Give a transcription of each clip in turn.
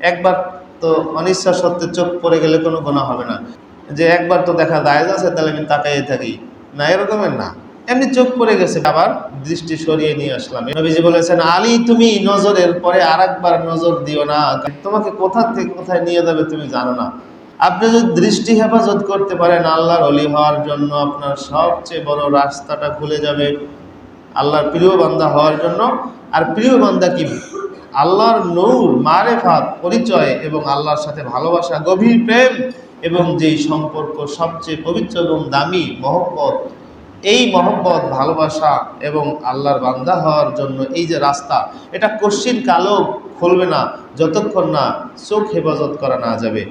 একবার তো অনিচ্ছা সত্ত্বে চোখ পড়ে গেলে কোনো গোনা হবে না। যে একবার তো দেখা দায় আছে, তাহলে আমি তাকাই থাকি। না, এরকমের না। এমনি চোখ পড়ে গেছে, আবার দৃষ্টি সরিয়ে নিয়ে আসলাম। নবীজি বলেছেন, আলী, তুমি নজরের পরে আর নজর দিও না। তোমাকে কোথা থেকে, কোথায় নিয়ে যাবে তুমি জানো না। আপনি যদি দৃষ্টি হেফাজত করতে পারেন, আল্লাহর অলি হওয়ার জন্য আপনার সবচেয়ে বড় রাস্তাটা খুলে যাবে আল্লাহর প্রিয় বান্দা হওয়ার জন্য। আর প্রিয় বান্দা কি? আল্লাহর নূর, মারেফাত, পরিচয় এবং আল্লাহর সাথে ভালোবাসা, গভীর প্রেম এবং যেই সম্পর্ক সবচেয়ে পবিত্র এবং দামি মহব্বত, এই মহব্বত, ভালোবাসা এবং আল্লাহর বান্দা হওয়ার জন্য এই যে রাস্তা, এটা কশ্চিন কালো খুলবে না, যতক্ষণ না চোখ হেফাজত করা না যাবে।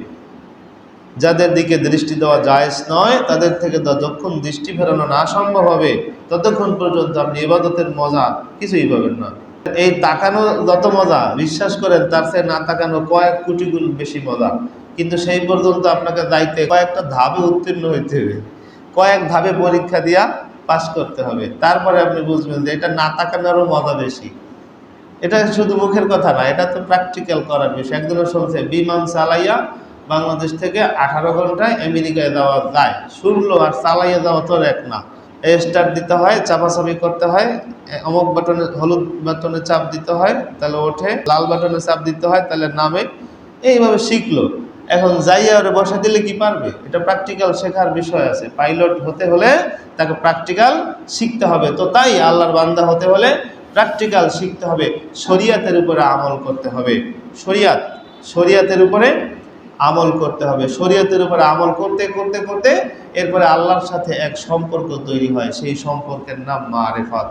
যাদের দিকে দৃষ্টি দেওয়া জায়েজ নয়, তাদের থেকে যতক্ষণ দৃষ্টি ফেরানো না সম্ভব হবে, ততক্ষণ পর্যন্ত আপনি ইবাদতের মজা কিছুই পাবেন না। এই তাকানো যত মজা, বিশ্বাস করেন, তার চেয়ে না তাকানো কয়েক কোটি গুণ বেশি মজা। কিন্তু সেই পর্যন্ত আপনাকে দায়িত্বে কয়েকটা ধাপে উত্তীর্ণ হইতে হবে। কয়েক ধাপে পরীক্ষা দিয়া পাশ করতে হবে। তারপরে আপনি বুঝবেন যে এটা না তাকানোরও মজা বেশি। এটা শুধু মুখের কথা না, এটা তো প্র্যাকটিক্যাল করার বিষয়। একদিনও শুনছে বিমান চালাইয়া বাংলাদেশ থেকে আঠারো ঘন্টায় আমেরিকায় যাওয়া যায়। শুনলো আর চালাইয়া যাওয়া তো এক না। স্টার্ট দিতে হয় চাপাচাপি করতে হয় অমুক বাটনে হলুদ বাটনে চাপ দিতে হয়, তাহলে ওঠে, লাল বাটনে চাপ দিতে হয়, তাহলে নামে। এইভাবে শিখলো। এখন যাইয়া ওরে বসে দিলে কি পারবে? এটা প্র্যাকটিক্যাল শেখার বিষয় আছে। পাইলট হতে হলে তাকে প্র্যাকটিক্যাল শিখতে হবে। তো তাই আল্লাহর বান্দা হতে হলে প্র্যাকটিক্যাল শিখতে হবে। শরিয়াতের উপরে আমল করতে হবে। শরিয়াত, শরিয়াতের উপরে আমল করতে হবে। শরীয়তের উপরে আমল করতে করতে করতে এরপরে আল্লাহর সাথে এক সম্পর্ক তৈরি হয়। সেই সম্পর্কের নাম মারেফাত।